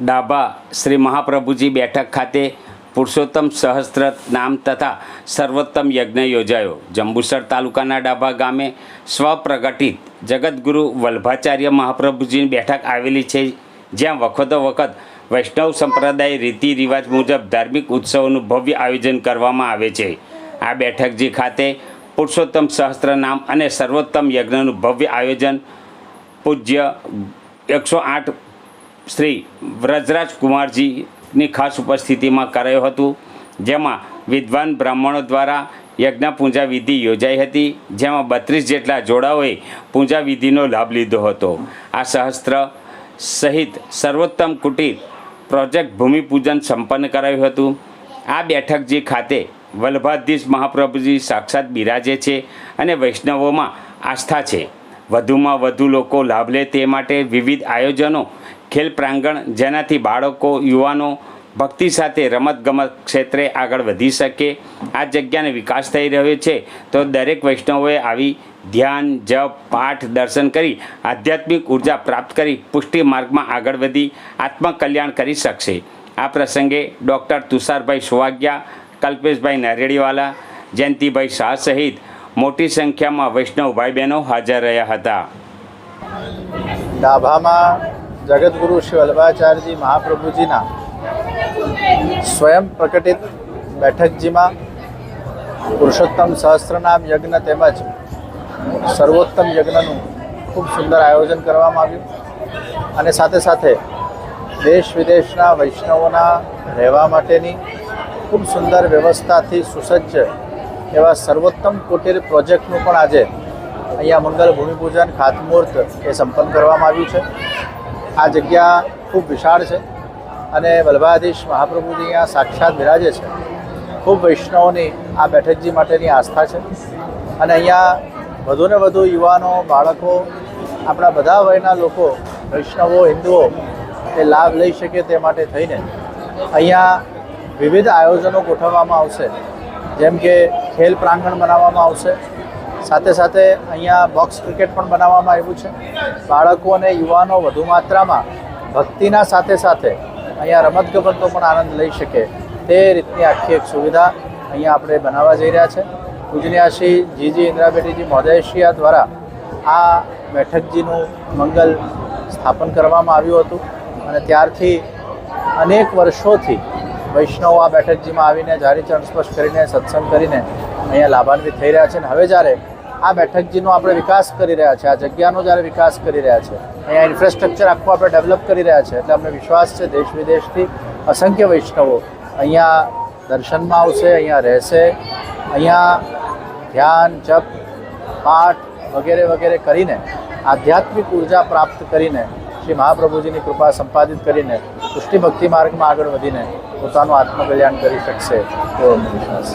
ડાભા શ્રી મહાપ્રભુજી બેઠક ખાતે પુરુષોત્તમ સહસ્ત્ર નામ તથા સર્વોત્તમ યજ્ઞ યોજાયો. જંબુસર તાલુકાના ડાભા ગામે સ્વપ્રગટિત જગતગુરુ વલ્ભાચાર્ય મહાપ્રભુજીની બેઠક આવેલી છે, જ્યાં વખતો વખત વૈષ્ણવ સંપ્રદાય રીતિ રિવાજ મુજબ ધાર્મિક ઉત્સવોનું ભવ્ય આયોજન કરવામાં આવે છે. આ બેઠકજી ખાતે પુરુષોત્તમ સહસ્ત્ર નામ અને સર્વોત્તમ યજ્ઞનું ભવ્ય આયોજન પૂજ્ય એકસો આઠ શ્રી વ્રજરાજ કુમારજીની ખાસ ઉપસ્થિતિમાં કરાયું હતું, જેમાં વિદ્વાન બ્રાહ્મણો દ્વારા યજ્ઞ પૂજા વિધિ યોજાઈ હતી, જેમાં બત્રીસ જેટલા જોડાઓએ પૂજા વિધિનો લાભ લીધો હતો. આ સહસ્ત્ર સહિત સર્વોત્તમ કુટીર પ્રોજેક્ટ ભૂમિપૂજન સંપન્ન કરાયું હતું. આ બેઠકજી ખાતે વલ્ભાધીશ મહાપ્રભુજી સાક્ષાત બિરાજે છે અને વૈષ્ણવોમાં આસ્થા છે. વધુમાં વધુ લોકો લાભ લે તે માટે વિવિધ આયોજનો, ખેલ પ્રાંગણ, જેનાથી બાળકો, યુવાનો, ભક્તિ સાથે રમતગમત ક્ષેત્રે આગળ વધી શકે. આ જગ્યાનો વિકાસ થઈ રહ્યો છે. તો દરેક વૈષ્ણવોએ આવી ધ્યાન, જપ, પાઠ, દર્શન કરી આધ્યાત્મિક ઊર્જા પ્રાપ્ત કરી પુષ્ટિ માર્ગમાં આગળ વધી આત્મકલ્યાણ કરી શકશે. આ પ્રસંગે ડૉક્ટર તુષારભાઈ સુવાગ્યા, કલ્પેશભાઈ નરેડીવાલા, જયંતિભાઈ શાહ સહિત મોટી સંખ્યામાં વૈષ્ણવ ભાઈ બહેનો હાજર રહ્યા હતા. ડાભામાં જગતગુરુ શ્રી વલ્લભાચાર્યજી મહાપ્રભુજીના સ્વયં પ્રકટિત બેઠકજીમાં પુરુષોત્તમ સહસ્ત્રનામ યજ્ઞ તેમજ સર્વોત્તમ યજ્ઞનું ખૂબ સુંદર આયોજન કરવામાં આવ્યું. અને સાથે સાથે દેશ વિદેશના વૈષ્ણવોના રહેવા માટેની ખૂબ સુંદર વ્યવસ્થાથી સુસજ્જ એવા સર્વોત્તમ કોટેર પ્રોજેક્ટનું પણ આજે અહીંયા મંગલ ભૂમિપૂજન ખાતમુહૂર્ત એ સંપન્ન કરવામાં આવ્યું છે. આ જગ્યા ખૂબ વિશાળ છે અને વલ્ભાધીશ મહાપ્રભુજી અહીંયા સાક્ષાત બિરાજે છે. ખૂબ વૈષ્ણવોની આ બેઠકજી માટેની આસ્થા છે. અને અહીંયા વધુને વધુ યુવાનો, બાળકો, આપણા બધા વયના લોકો, વૈષ્ણવો, હિન્દુઓ એ લાભ લઈ શકે તે માટે થઈને અહીંયા વિવિધ આયોજનો ગોઠવવામાં આવશે. જેમ કે ખેલ પ્રાંગણ બનાવવામાં આવશે. સાથે સાથે અહીંયા બોક્સ ક્રિકેટ પણ બનાવવામાં આવ્યું છે. બાળકો અને યુવાનો વધુ માત્રામાં ભક્તિના સાથે સાથે અહીંયા રમતગમતનો પણ આનંદ લઈ શકે તે રીતની આખી એક સુવિધા અહીંયા આપણે બનાવવા જઈ રહ્યા છે. પૂજનીયા શ્રી જીજી ઇન્દ્રાબેટીજી મહોદયશ્રીયા દ્વારા આ બેઠકજીનું મંગલ સ્થાપન કરવામાં આવ્યું હતું અને ત્યારથી અનેક વર્ષોથી વૈષ્ણવ આ બેઠકજીમાં આવીને જારી ચરણ સ્પર્શ કરીને સત્સંગ કરીને અહીંયા લાભાન્વિત થઈ રહ્યા છે અને હવે જ્યારે આ બેઠકજીનો આપણે વિકાસ કરી રહ્યા છે, આ જગ્યાનો જ્યારે વિકાસ કરી રહ્યા છે, અહીંયા ઇન્ફ્રાસ્ટ્રક્ચર આખું આપણે ડેવલપ કરી રહ્યા છે, એટલે અમને વિશ્વાસ છે દેશ વિદેશથી અસંખ્ય વૈષ્ણવો અહીંયા દર્શનમાં આવશે, અહીંયા રહેશે, અહીંયા ધ્યાન, જપ, પાઠ વગેરે વગેરે કરીને, આધ્યાત્મિક ઊર્જા પ્રાપ્ત કરીને, શ્રી મહાપ્રભુજીની કૃપા સંપાદિત કરીને પુષ્ટિ ભક્તિ માર્ગમાં આગળ વધીને પોતાનું આત્મકલ્યાણ કરી શકશે એવો વિશ્વાસ